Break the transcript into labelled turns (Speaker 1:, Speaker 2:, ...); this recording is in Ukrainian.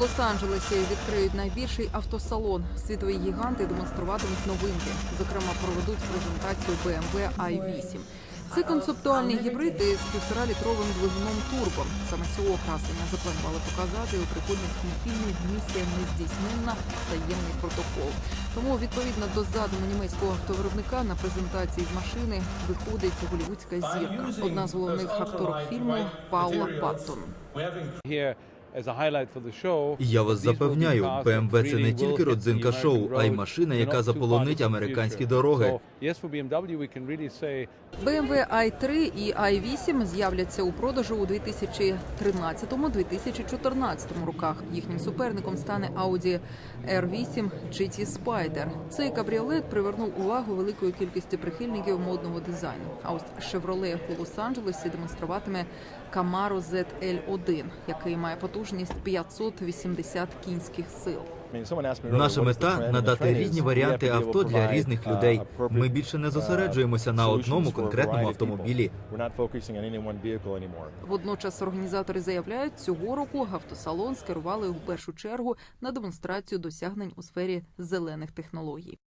Speaker 1: Лос-Анджелесі відкриють найбільший автосалон. Світові гіганти демонструватимуть новинки. Зокрема, проведуть презентацію BMW i8. Це концептуальний гібрид із півтора-літровим двигуном турбо. Саме цього красення запланували показати у прикольницькому фільмі Місія нездійсненна таємний протокол. Тому відповідно до задуму німецького автовиробника на презентації з машини виходить голівудська зірка. Одна з головних акторок фільму Паула Паттон.
Speaker 2: Я вас запевняю, BMW – це не тільки родзинка шоу, а й машина, яка заполонить американські дороги.
Speaker 1: BMW i3 і i8 з'являться у продажу у 2013-2014 роках. Їхнім суперником стане Audi R8 GT Spider. Цей кабріолет привернув увагу великої кількості прихильників модного дизайну. А ось Chevrolet у Лос-Анджелесі демонструватиме Camaro ZL1, який має потужність 580 кінських сил.
Speaker 2: Наша мета надати різні варіанти авто для різних людей. Ми більше не зосереджуємося на одному конкретному автомобілі.
Speaker 1: Водночас організатори заявляють, цього року автосалон скерували в першу чергу на демонстрацію досягнень у сфері зелених технологій.